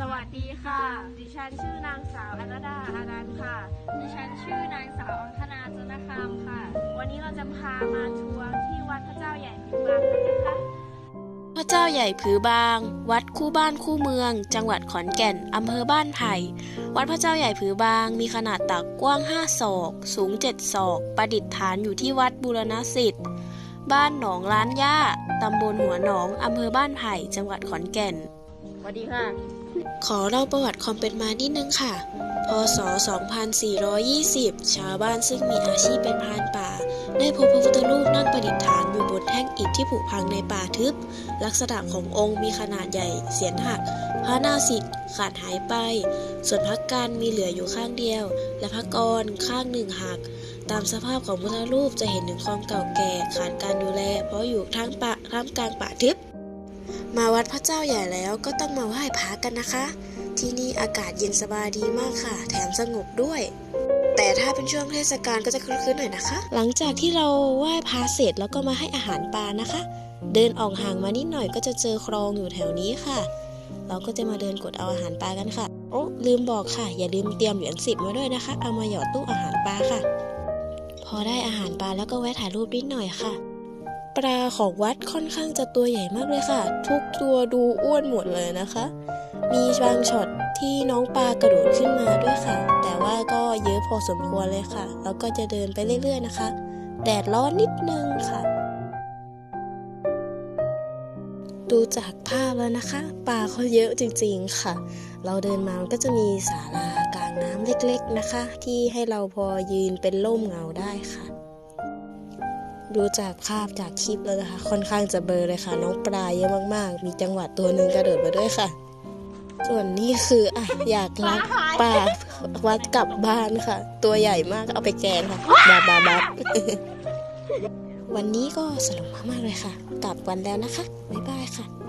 สวัสดีค่ะ ดิฉันชื่อนางสาวอรดาอารันต์ค่ะ ดิฉันชื่อนางสาวอังคณาจนคามค่ะ วันนี้เราจะพามาทัวร์ที่วัดพระเจ้าใหญ่พิบางกันนะคะ พระเจ้าใหญ่ผือบาง วัดคู่บ้านคู่เมือง จังหวัดขอนแก่น อำเภอบ้านไผ่ วัดพระเจ้าใหญ่ผือบาง มีขนาดตักกว้าง 5 ศอก สูง 7 ศอก ประดิษฐานอยู่ที่วัดบูรณสิทธิ์ บ้านหนองล้านย่า ตำบลหัวหนอง อำเภอบ้านไผ่ จังหวัดขอนแก่น สวัสดีค่ะ ขอเล่าประวัติความเป็นมานิดนึงค่ะ พศ 2420 ชาวบ้านซึ่งมีอาชีพเป็นพรานป่า ได้พบพระพุทธรูปนั่งประดิษฐานอยู่บนแท่งอิฐที่ผุพังในป่าทึบ ลักษณะขององค์มีขนาดใหญ่ เสียนหัก พระนาสิกขาดหายไป ส่วนพระการมีเหลืออยู่ข้างเดียว และพระกรข้างหนึ่งหักตามสภาพของพุทธรูปจะเห็นถึงความเก่าแก่ขาดการดูแล เพราะอยู่ทั้งป่าท่ามกลางป่าทึบ มาวัดพระเจ้าใหญ่แล้วก็ต้องมาไหว้พระกันนะคะ ที่นี่อากาศเย็นสบายดีมากค่ะ แถมสงบด้วย แต่ถ้าเป็นช่วงเทศกาลก็จะคึกๆหน่อยนะคะ หลังจากที่เราไหว้พระเสร็จแล้วก็มาให้อาหารปลานะคะ เดินออกห่างมานิดหน่อยก็จะเจอคลองอยู่แถวนี้ค่ะ เราก็จะมาเดินกดเอาอาหารปลากันค่ะโอ้ลืมบอกค่ะ อย่าลืมเตรียมเหรียญสิบมาด้วยนะคะ เอามาหยอดตู้อาหารปลาค่ะ พอได้อาหารปลาแล้วก็แวะถ่ายรูปนิดหน่อยค่ะ ปลาของวัดค่อนข้างจะตัวใหญ่มากเลยค่ะ ทุกตัวดูอ้วนหมดเลยนะคะ มีบางช็อตที่น้องปลากระโดดขึ้นมาด้วยค่ะ แต่ว่าก็เยอะพอสมควรเลยค่ะ แล้วก็จะเดินไปเรื่อย ๆ นะคะ แดดร้อนนิดนึงค่ะ ดูจากภาพแล้วนะคะ ปลาเขาเยอะจริง ๆ ค่ะ เราเดินมามันก็จะมีศาลากลางน้ำเล็ก ๆ นะคะ ที่ให้เราพอยืนเป็นร่มเงาได้ค่ะ ดูจากภาพจากคลิปแล้วนะคะ ค่อนข้างจะเบอร์เลยค่ะ น้องปลาเยอะมากๆ มีจังหวะตัวหนึ่งกระโดดมาด้วยค่ะ ส่วนนี้คืออะอยากรักปลาวัดกลับบ้านค่ะ ตัวใหญ่มากเอาไปแกงค่ะบาบาบับวันนี้ก็สนุกมากๆเลยค่ะ กลับวันแล้วนะคะ บ๊ายบายค่ะ